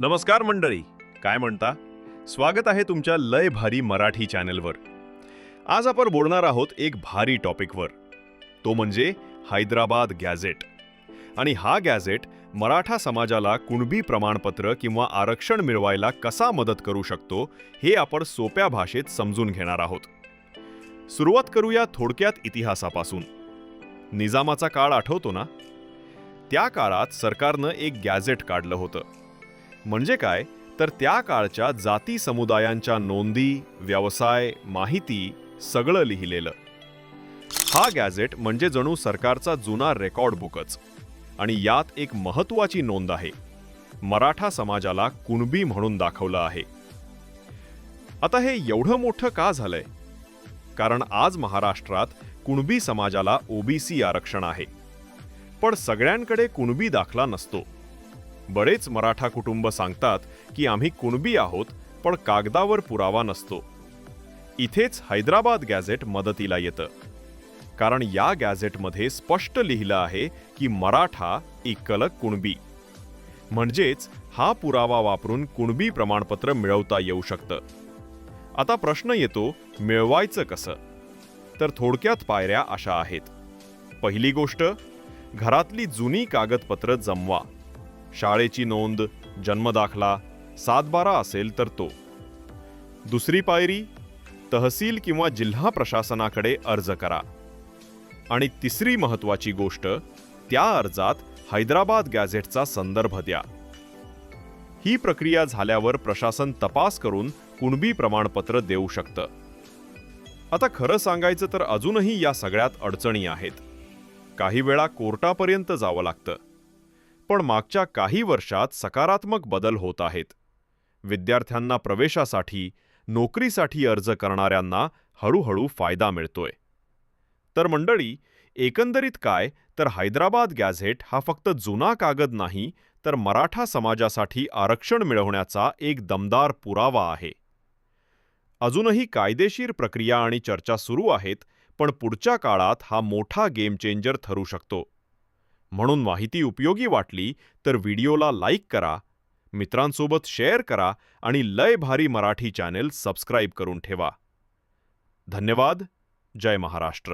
नमस्कार मंडळी काय म्हणता? स्वागत आहे तुमच्या लय भारी मराठी चॅनलवर. आज आपण बोलणार आहोत एक भारी टॉपिकवर. तो म्हणजे हैदराबाद गॅझेट. आणि हा गॅझेट मराठा समाजाला कुणबी प्रमाणपत्र किंवा आरक्षण मिळवायला कसा मदत करू शकतो हे आपण सोप्या भाषेत समजून घेणार आहोत. सुरुवात करूया थोडक्यात इतिहासापासून. निजामाचा काळ आठवतो ना? त्या काळात सरकारनं एक गॅझेट काढलं होतं. म्हणजे काय? तर त्या काळच्या जाती समुदायांच्या नोंदी व्यवसाय माहिती सगळं लिहिलेलं. हा गॅझेट म्हणजे जणू सरकारचा जुना रेकॉर्ड बुकच. आणि यात एक महत्वाची नोंद आहे. मराठा समाजाला कुणबी म्हणून दाखवलं आहे. आता हे एवढं मोठं का झालंय? कारण आज महाराष्ट्रात कुणबी समाजाला ओबीसी आरक्षण आहे. पण सगळ्यांकडे कुणबी दाखला नसतो. बरेच मराठा कुटुंब सांगतात की आम्ही कुणबी आहोत पण कागदावर पुरावा नसतो. इथेच हैदराबाद गॅझेट मदतीला येतं. कारण या गॅझेटमध्ये स्पष्ट लिहिलं आहे की मराठा इक्कल कुणबी. म्हणजेच हा पुरावा वापरून कुणबी प्रमाणपत्र मिळवता येऊ शकतं. आता प्रश्न येतो मिळवायचं कसं? तर थोडक्यात पायऱ्या अशा आहेत. पहिली गोष्ट घरातली जुनी कागदपत्र जमवा. शाळेची नोंद जन्मदाखला सातबारा असेल तर तो. दुसरी पायरी तहसील किंवा जिल्हा प्रशासनाकडे अर्ज करा. आणि तिसरी महत्त्वाची गोष्ट त्या अर्जात हैदराबाद गॅझेटचा संदर्भ द्या. ही प्रक्रिया झाल्यावर प्रशासन तपास करून कुणबी प्रमाणपत्र देऊ शकतं. आता खरं सांगायचं तर अजूनही या सगळ्यात अडचणी आहेत. काही वेळा कोर्टापर्यंत जावं लागतं. पण मागच्या काही वर्षात सकारात्मक बदल होत आहेत. विद्यार्थ्यांना प्रवेशासाठी नोकरीसाठी अर्ज करणाऱ्यांना हळूहळू फायदा मिळतोय. तर मंडळी एकंदरीत काय? तर हैदराबाद गॅझेट हा फक्त जुना कागद नाही तर मराठा समाजासाठी आरक्षण मिळवण्याचा एक दमदार पुरावा आहे. अजूनही कायदेशीर प्रक्रिया आणि चर्चा सुरू आहेत पण पुढच्या काळात हा मोठा गेम चेंजर ठरू शकतो. म्हणून माहिती उपयोगी वाटली तर व्हिडिओला लाईक करा मित्रांसोबत शेअर करा आणि लय भारी मराठी चॅनेल सबस्क्राईब करून ठेवा. धन्यवाद. जय महाराष्ट्र.